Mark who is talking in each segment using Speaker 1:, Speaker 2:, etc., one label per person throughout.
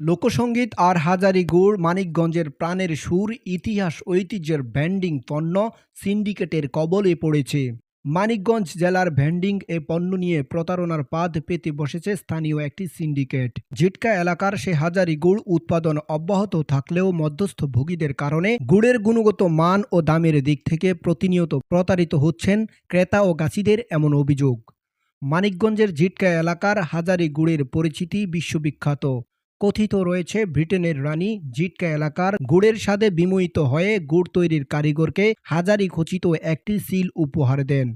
Speaker 1: লোকসঙ্গীত আর হাজারি গুড় মানিকগঞ্জের প্রাণের সুর, ইতিহাস, ঐতিহ্যের ব্যান্ডিং পণ্য সিন্ডিকেটের কবলে পড়েছে। মানিকগঞ্জ জেলার ভ্যান্ডিং এ পণ্য নিয়ে প্রতারণার পাদ পেতে বসেছে স্থানীয় একটি সিন্ডিকেট। ঝিটকা এলাকার সে হাজারি গুড় উৎপাদন অব্যাহত থাকলেও মধ্যস্থ ভোগীদের কারণে গুড়ের গুণগত মান ও দামের দিক থেকে প্রতিনিয়ত প্রতারিত হচ্ছেন ক্রেতা ও গাছিদের এমন অভিযোগ। মানিকগঞ্জের ঝিটকা এলাকার হাজারি গুড়ের পরিচিতি বিশ্ববিখ্যাত। কথিত রয়েছে, ব্রিটেনের রানী জিটকা এলাকার গুড়ের স্বাদে বিমোহিত হয়ে গুড় তৈরির কারিগরকে হাজারি খচিত একটি সিল উপহার দেন।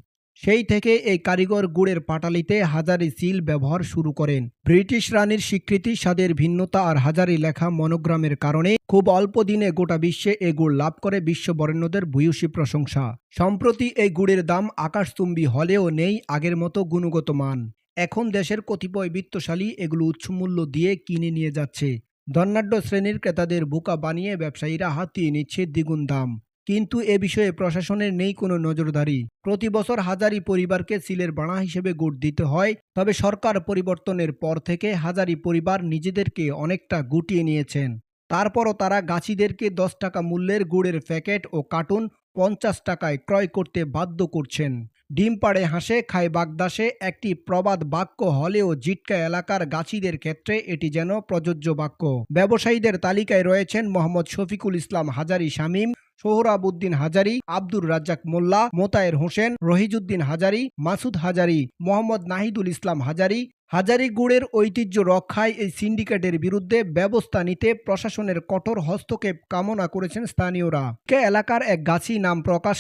Speaker 1: সেই থেকে এই কারিগর গুড়ের পাটালিতে হাজারি সিল ব্যবহার শুরু করেন। ব্রিটিশ রানীর স্বীকৃতি, স্বাদের ভিন্নতা আর হাজারি লেখা মনোগ্রামের কারণে খুব অল্প দিনে গোটা বিশ্বে এই গুড় লাভ করে বিশ্ববরেণ্যদের ভূয়সী প্রশংসা। সম্প্রতি এই গুড়ের দাম আকাশচুম্বী হলেও নেই আগের মতো গুণগত মান। এখন দেশের কতিপয় বিত্তশালী এগুলো উচ্চমূল্য দিয়ে কিনে নিয়ে যাচ্ছে। ধনাঢ্য শ্রেণির ক্রেতাদের বোকা বানিয়ে ব্যবসায়ীরা হাতিয়ে নিচ্ছে দ্বিগুণ দাম। কিন্তু এ বিষয়ে প্রশাসনের নেই কোনো নজরদারি। প্রতি বছর হাজারি পরিবারকে সিলের বাড়া হিসেবে গুড় দিতে হয়, তবে সরকার পরিবর্তনের পর থেকে হাজারি পরিবার নিজেদেরকে অনেকটা গুটিয়ে নিয়েছেন। তারপরও তারা গাছিদেরকে দশ টাকা মূল্যের গুড়ের প্যাকেট ও কার্টুন পঞ্চাশ টাকায় ক্রয় করতে বাধ্য করছেন। ডিম পাড়ে হাসে, খায় বাগদাসে। একটি প্রবাদ বাক্য হলেও জিটকা এলাকার গাছিদের ক্ষেত্রে এটি যেন প্রযোজ্য বাক্য। ব্যবসায়ীদের তালিকায় রয়েছেন মোহাম্মদ শফিকুল ইসলাম হাজারি শামীম সোহরাবুদ্দিন হাজারি, আব্দুর রাজ্জাক মোল্লা, মোতায়ের হোসেন রহিজুদ্দিন হাজারি, মাসুদ হাজারি, মোহাম্মদ নাহিদুল ইসলাম হাজারি। হাজারি গুড়ের ঐতিহ্য রক্ষায় এই সিন্ডিকেটের বিরুদ্ধে ব্যবস্থা নিতে প্রশাসনের কঠোর হস্তক্ষেপ কামনা করেছেন স্থানীয়রা। কে এলাকার এক গাছি নাম প্রকাশ